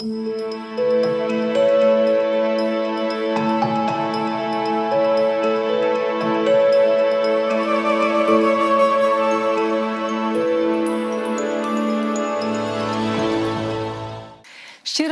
Щиро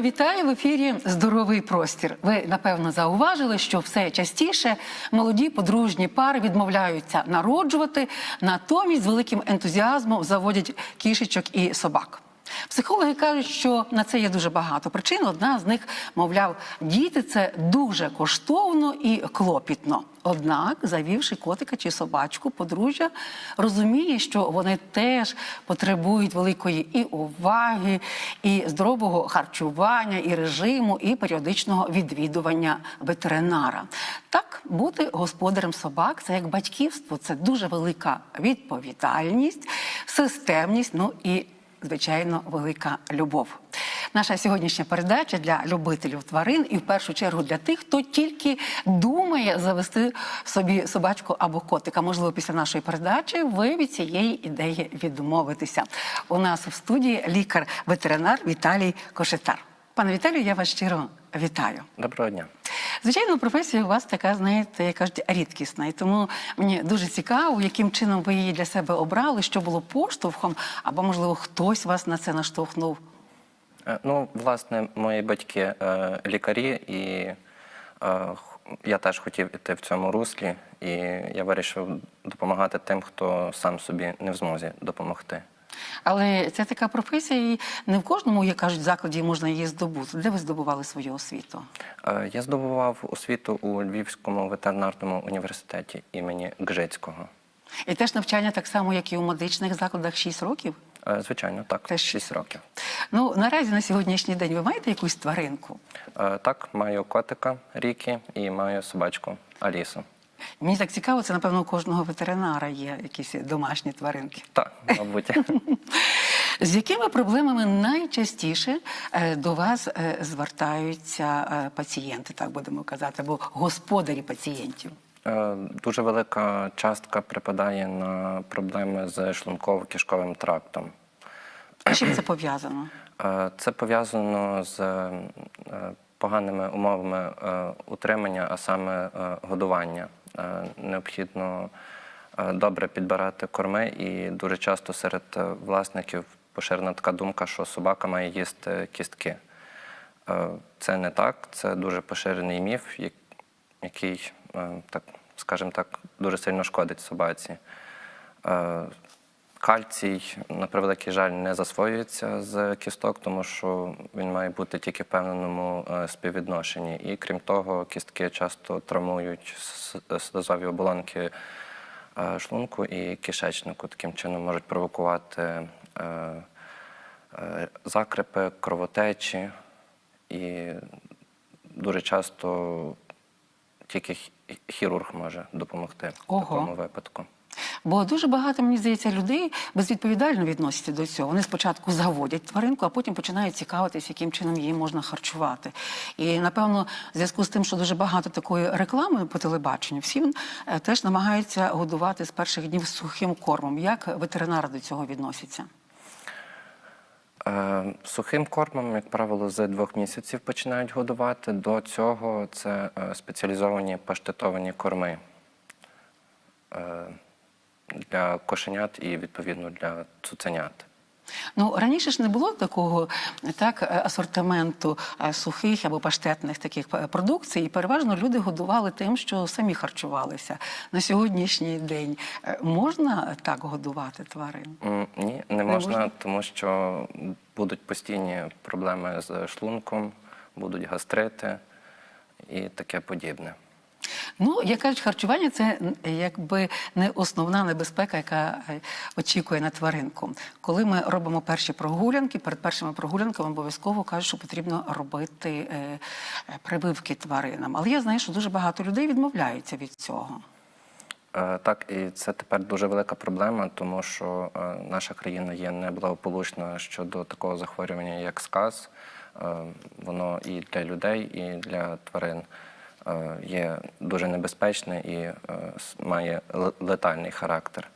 вітаю в ефірі Здоровий простір. Ви напевно зауважили, що все частіше молоді подружні пари відмовляються народжувати, натомість з великим ентузіазмом заводять кішечок і собак. Психологи кажуть, що на це є дуже багато причин. Одна з них, мовляв, діти це дуже коштовно і клопітно. Однак, завівши котика чи собачку, подружжя розуміє, що вони теж потребують великої і уваги, і здорового харчування, і режиму, і періодичного відвідування ветеринара. Так, бути господарем собак це як батьківство, це дуже велика відповідальність, системність, ну і звичайно, велика любов. Наша сьогоднішня передача для любителів тварин і в першу чергу для тих, хто тільки думає завести собі собачку або котика. Можливо, після нашої передачі ви від цієї ідеї відмовитеся. У нас в студії лікар-ветеринар Віталій Кошетар. Пане Віталію, я вас щиро вітаю. Доброго дня. Звичайно, професія у вас така, знаєте, як кажуть, рідкісна. І тому мені дуже цікаво, яким чином ви її для себе обрали, що було поштовхом, або, можливо, хтось вас на це наштовхнув. Е, Ну, власне, мої батьки е, лікарі, і е, я теж хотів іти в цьому руслі, і я вирішив допомагати тим, хто сам собі не в змозі допомогти. Але це така професія, і не в кожному, як кажуть, закладі можна її здобути. Де ви здобували свою освіту? Е, Я здобував освіту у Львівському ветеринарному університеті імені Гжицького. І теж навчання так само, як і у медичних закладах, 6 років. Е, Звичайно, так, Теж 6 років. Ну наразі на сьогоднішній день ви маєте якусь тваринку? Е, Так, маю котика Рікі і маю собачку Алісу. Мені так цікаво, це напевно у кожного ветеринара є якісь домашні тваринки. Так, мабуть. З якими проблемами найчастіше е, до вас е, звертаються е, пацієнти, так будемо казати, або господарі пацієнтів? Дуже велика частка припадає на проблеми з шлунково-кишковим трактом. З чим це пов'язано? Це пов'язано з поганими умовами утримання, а саме годування. Е, Необхідно е, добре підбирати корми, і дуже часто серед е, власників поширена така думка, що собака має їсти кістки. Це не так, це дуже поширений міф, який, так скажімо так, дуже сильно шкодить собаці. Кальцій, на превеликий жаль, не засвоюється з кісток, тому що він має бути тільки в певному е, співвідношенні. І крім того, кістки часто травмують слизові оболонки е, шлунку і кишечнику. Таким чином можуть провокувати е, закрипи, кровотечі. І дуже часто тільки хі- хірург може допомогти в такому випадку. Бо дуже багато, мені здається, людей безвідповідально відносяться до цього. Вони спочатку заводять тваринку, а потім починають цікавитись, яким чином її можна харчувати. І напевно, в зв'язку з тим, що дуже багато такої реклами по телебаченню, всі е, теж намагаються годувати з перших днів сухим кормом. Як ветеринари до цього відносяться? Е, Сухим кормом, як правило, з двох місяців починають годувати. До цього це е, спеціалізовані паштетовані корми для кошенят і відповідно для цуценят. Ну раніше ж не було такого так асортименту сухих або паштетних таких е, продукцій, і переважно люди годували тим, що самі харчувалися. На сьогоднішній день е, можна так годувати тварин? Ні, не можна? можна, тому що будуть постійні проблеми з шлунком, будуть гастрити і таке подібне. Ну, як кажуть, харчування це якби не основна небезпека, яка е, очікує на тваринку. Коли ми робимо перші прогулянки, перед першими прогулянками обов'язково кажуть, що потрібно робити е, е, прививки тваринам. Але я знаю, що дуже багато людей відмовляються від цього. Так, і це тепер дуже велика проблема, тому що наша країна є неблагополучна щодо такого захворювання, як сказ. Воно і для людей, і для тварин є дуже небезпечне і е, має летальний характер.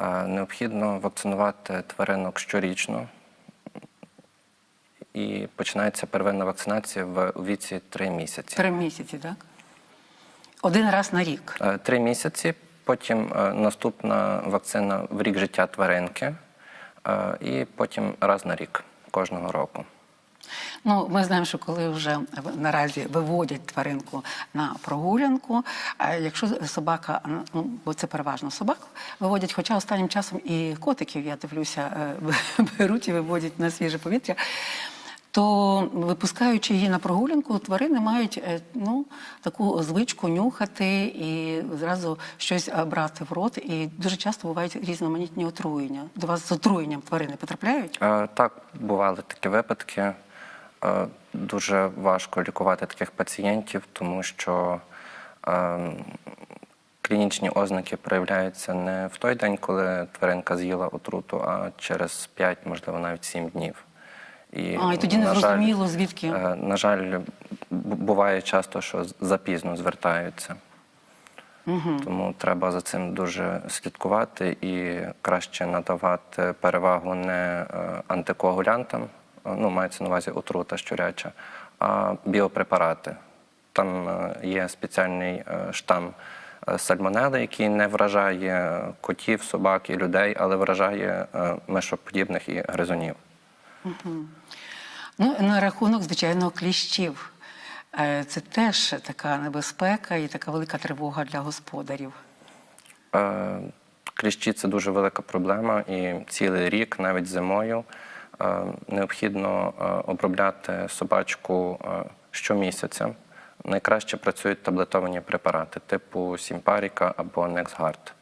Е, Необхідно вакцинувати тваринок щорічно. і починається первинна вакцинація в віці 3 місяці. Три місяці, так? Один раз на рік. Е, Три місяці, потім е, наступна вакцина в рік життя тваринки, е, і потім раз на рік кожного року. Ну, ми знаємо, що коли вже наразі виводять тваринку на прогулянку, а якщо собака, ну бо це переважно собак, виводять, хоча останнім часом і котиків, я дивлюся, е, беруть і виводять на свіже повітря. То випускаючи її на прогулянку, тварини мають е, ну, таку звичку нюхати і зразу щось е, брати в рот. І дуже часто бувають різноманітні отруєння. До вас з отруєнням тварини потрапляють? Е, Так, бували такі випадки. Е, Дуже важко лікувати таких пацієнтів, тому що е, клінічні ознаки проявляються не в той день, коли тваринка з'їла отруту, а через 5, можливо, навіть 7 днів. І, А, і тоді не зрозуміло, звідки. е, На жаль, буває часто, що запізно звертаються. Тому треба за цим дуже слідкувати і краще надавати перевагу не е, антикоагулянтам, е, ну мається на увазі отрута щуряча, а біопрепарати. Там е, є спеціальний е, штам е, сальмонели, який не вражає котів, собак і людей, але вражає е, мишоподібних і гризунів. Ну, на рахунок, звичайно, кліщів. Е, Це теж така небезпека і така велика тривога для господарів. Е, Кліщі це дуже велика проблема, і цілий рік, навіть зимою, е, необхідно е, обробляти собачку е, щомісяця. Найкраще працюють таблетовані препарати типу Сімпаріка або Нексгард.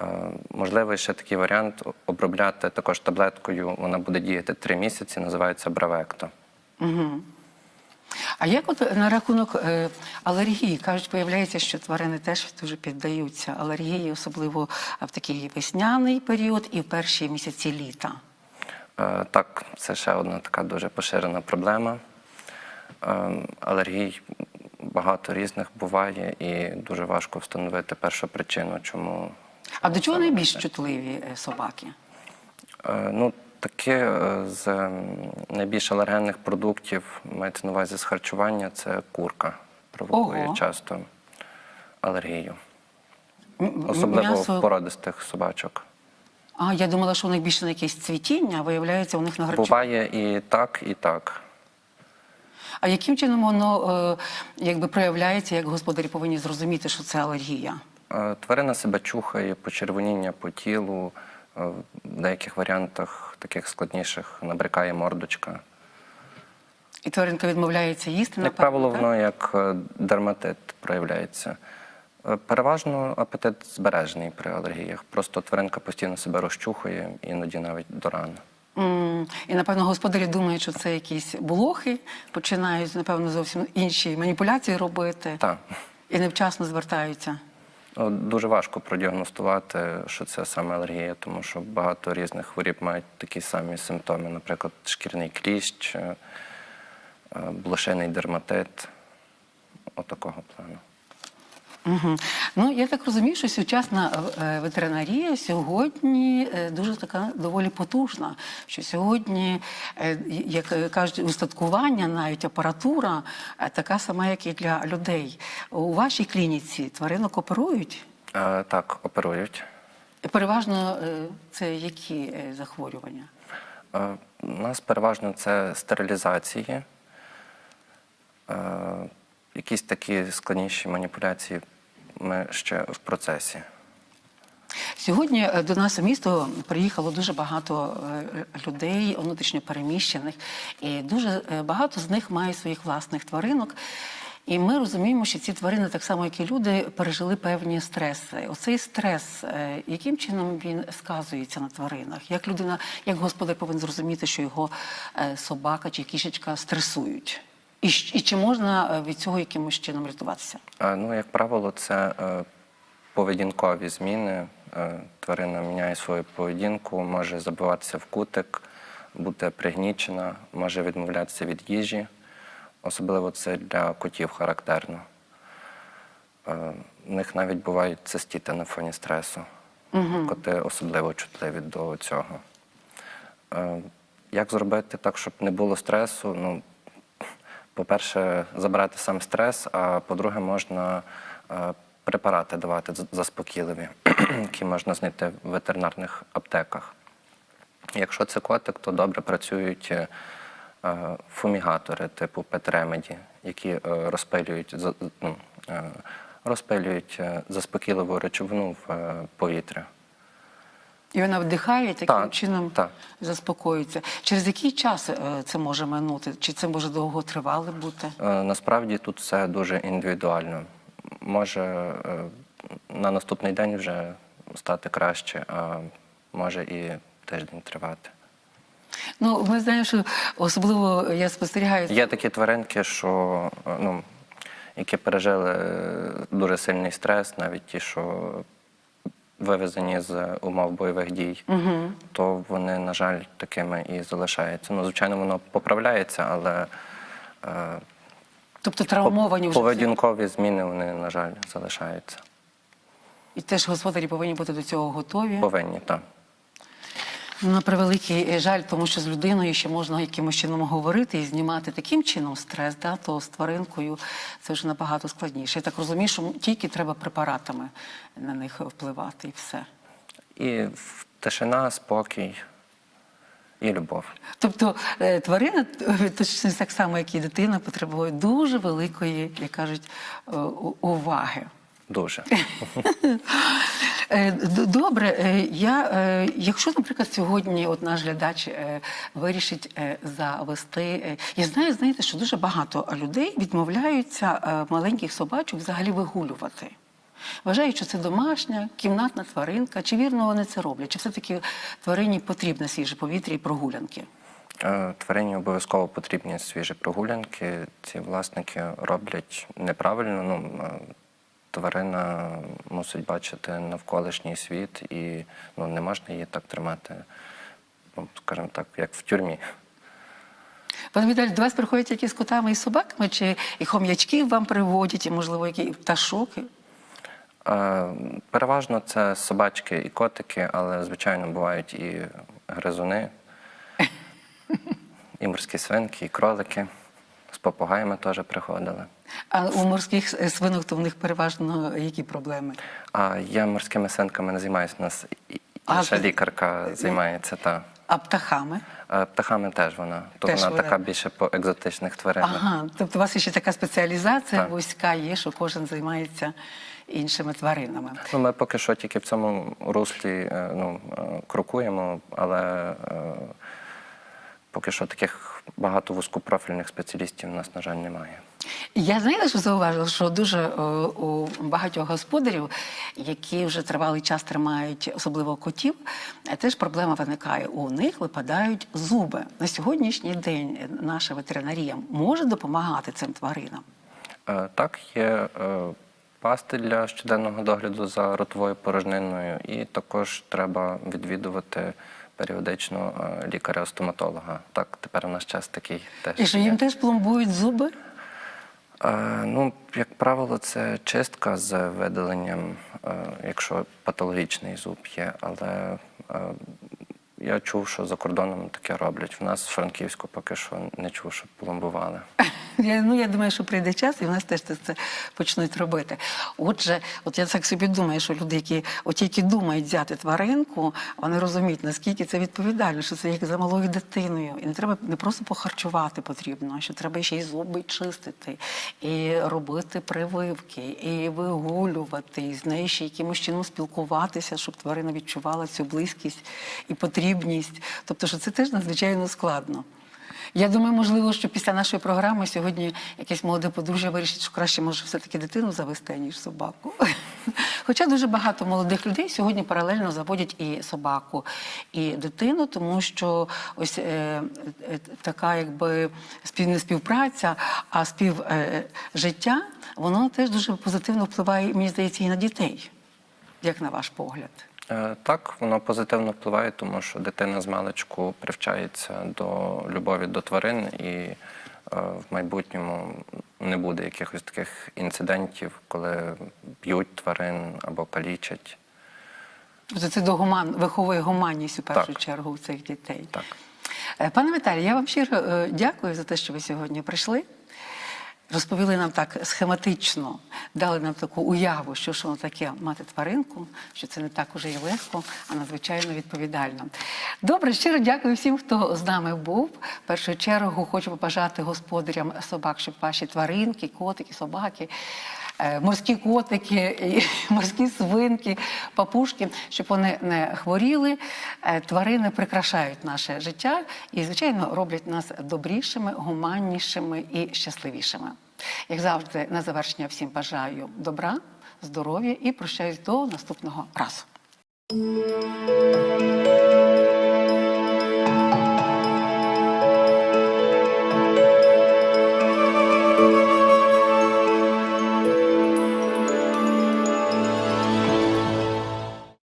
Е, Можливий ще такий варіант обробляти також таблеткою. Вона буде діяти три місяці, називається Бравекто. А як от на рахунок е, алергії? Кажуть, виявляється, що тварини теж дуже піддаються алергії, особливо в такий весняний період і в перші місяці літа. Е, Так, це ще одна така дуже поширена проблема. Е, Алергій багато різних буває, і дуже важко встановити першу причину, чому. А до чого найбільш чутливі е, собаки? Ну, таке е, з найбільш алергенних продуктів, мається на увазі з харчування, це курка. Провокує Ого. часто алергію. Особливо м'ясо- породистих собачок. А я думала, що у них більше на якесь цвітіння, а виявляється, у них на харчування. Буває і так, і так. А яким чином воно е, якби проявляється, як господарі повинні зрозуміти, що це алергія? Е, Тварина себе чухає, почервоніння по тілу, е, в деяких варіантах, таких складніших, набрякає мордочка. І тваринка відмовляється їсти, Як правило, так? воно як е, дерматит проявляється. Е, Переважно апетит збережений при алергіях. Просто тваринка постійно себе розчухує, іноді навіть до рани. М, І напевно господарі думають, що це якісь блохи, починають напевно зовсім інші маніпуляції робити Так. і невчасно звертаються. Дуже важко продіагностувати, що це саме алергія, тому що багато різних хворіб мають такі самі симптоми, наприклад, шкірний кліщ, е, е, блошиний дерматит, отакого плану. Угу. Ну я так розумію, що сучасна е, ветеринарія сьогодні е, дуже така доволі потужна. Що сьогодні, е, як е, кажуть, устаткування, навіть апаратура е, така сама, як і для людей. У вашій клініці тваринок оперують? Е, Так, оперують. Переважно е, це які е, захворювання? Е, У нас переважно це стерилізації, Е, якісь такі складніші маніпуляції ми ще в процесі. Сьогодні е, до нас у місто приїхало дуже багато е, людей, внутрішньо переміщених, і дуже е, багато з них має своїх власних тваринок. І ми розуміємо, що ці тварини, так само як і люди, пережили певні стреси. Оцей стрес, яким чином він сказується на тваринах? Як людина, як господар повинен зрозуміти, що його собака чи кішечка стресують? І, і чи можна е, від цього якимось чином рятуватися? Ну, як правило, це е, поведінкові зміни. Е, Тварина міняє свою поведінку, може забиватися в кутик, бути пригнічена, може відмовлятися від їжі. Особливо це для котів характерно. В них навіть бувають цистіти на фоні стресу. Коти особливо чутливі до цього. Як зробити так, щоб не було стресу? Ну, по-перше, забрати сам стрес, а по-друге, можна е, препарати давати заспокійливі, які можна знайти в ветеринарних аптеках. Якщо це котик, то добре працюють е, фумігатори типу Петремеді, які е, розпилюють, ну, розпилюють заспокійливу речовину в повітря. І вона вдихає і таким Так, чином так. заспокоюється. Через який час е, це може минути? Чи це може довго тривале бути? Е, Насправді тут все дуже індивідуально. Може е, на наступний день вже стати краще, а може і тиждень тривати. Ну, ми знаємо, що особливо я спостерігаю Є такі тваринки, що ну, які пережили дуже сильний стрес, навіть ті, що вивезені з умов бойових дій, то вони, на жаль, такими і залишаються. Ну, звичайно, воно поправляється, але е, тобто травмовані вже поведінкові зміни вони, на жаль, залишаються. і теж господарі повинні бути до цього готові. Повинні, так. Ну, На превеликий е, жаль, тому що з людиною ще можна якимось чином говорити і знімати таким чином стрес, да, то з тваринкою це вже набагато складніше. Я так розумію, що тільки треба препаратами на них впливати і все. І тишина, спокій і любов. Тобто е, тварина е, точно так само, як і дитина, потребує дуже великої, як кажуть, уваги. Дуже. Е, Добре, е, я, е, якщо, наприклад, сьогодні от наш глядач вирішить завести. Я знаю, знаєте, що дуже багато людей відмовляються маленьких собачок взагалі вигулювати. Вважають, що це домашня, кімнатна тваринка. Чи вірно вони це роблять? Чи все-таки тварині потрібне свіже повітря і прогулянки? Тварині обов'язково потрібні свіжі прогулянки. Ці власники роблять неправильно. Ну, тварина мусить бачити навколишній світ, і ну, не можна її так тримати, ну, скажімо так, як в тюрмі. Пане Віталій, до вас приходять які з котами і собаками, чи і хом'ячків вам приводять, і, можливо, які пташок? Е, Переважно це собачки і котики, але звичайно бувають і гризуни, і морські свинки, і кролики. З попугаями теж приходили. А у морських е, свинок то в них переважно які проблеми? А я морськими свинками не займаюся. У нас і- А, інша лікарка займається. Та. А птахами? Птахами теж вона. То Теж вона вона. така більше по екзотичних тваринах. Ага, тобто у вас ще така спеціалізація Так. вузька є, що кожен займається іншими тваринами. Ну, ми поки що тільки в цьому руслі е, ну, е, крокуємо, але поки що таких багато вузькопрофільних спеціалістів у нас, на жаль, немає. Я знаєте, що зауважила, що дуже е, у багатьох господарів, які вже тривалий час тримають, особливо котів, е, теж проблема виникає. У них випадають зуби. На сьогоднішній день наша ветеринарія може допомагати цим тваринам. Е, Так, є е, пасти для щоденного догляду за ротовою порожниною, і також треба відвідувати періодично е, лікаря-стоматолога. Так, тепер у нас час такий теж. І що їм теж пломбують зуби? Е, Ну, як правило, це чистка з видаленням, е, якщо патологічний зуб є. Але е, я чув, що за кордоном таке роблять. В нас в Франківську поки що не чув, щоб пломбували. Я, ну, я думаю, що прийде час, і в нас теж це почнуть робити. Отже, от я так собі думаю, що люди, які от тільки думають взяти тваринку, вони розуміють, наскільки це відповідально, що це як за малою дитиною. І не треба не просто похарчувати потрібно, а що треба ще й зуби чистити, і робити прививки, і вигулювати, і з нею ще якимось чином спілкуватися, щоб тварина відчувала цю близькість і потрібність. Тобто, що це теж надзвичайно складно. Я думаю, можливо, що після нашої програми сьогодні якесь молоде подружжя вирішить, що краще може все-таки дитину завести, ніж собаку. Хоча дуже багато молодих людей сьогодні паралельно заводять і собаку, і дитину, тому що ось е, е, така якби спів, співпраця, а співжиття, воно теж дуже позитивно впливає, мені здається, і на дітей. Як на ваш погляд? Е, Так, воно позитивно впливає, тому що дитина з маличку привчається до любові до тварин, і е, в майбутньому не буде якихось таких інцидентів, коли б'ють тварин або калічать. Тобто це до гуман, виховує гуманність у першу Так. чергу у цих дітей. Так. Е, Пане Віталій, я вам щиро дякую за те, що ви сьогодні прийшли. Розповіли нам так схематично, дали нам таку уяву, що ж воно таке мати тваринку, що це не так уже і легко, а надзвичайно відповідально. Добре, щиро дякую всім, хто з нами був. В першу чергу хочу побажати господарям собак, щоб ваші тваринки, котики, собаки. Е, Морські котики, морські свинки, папушки, щоб вони не хворіли. Е, Тварини прикрашають наше життя і, звичайно, роблять нас добрішими, гуманнішими і щасливішими. Як завжди, на завершення всім бажаю добра, здоров'я і прощаюсь до наступного разу.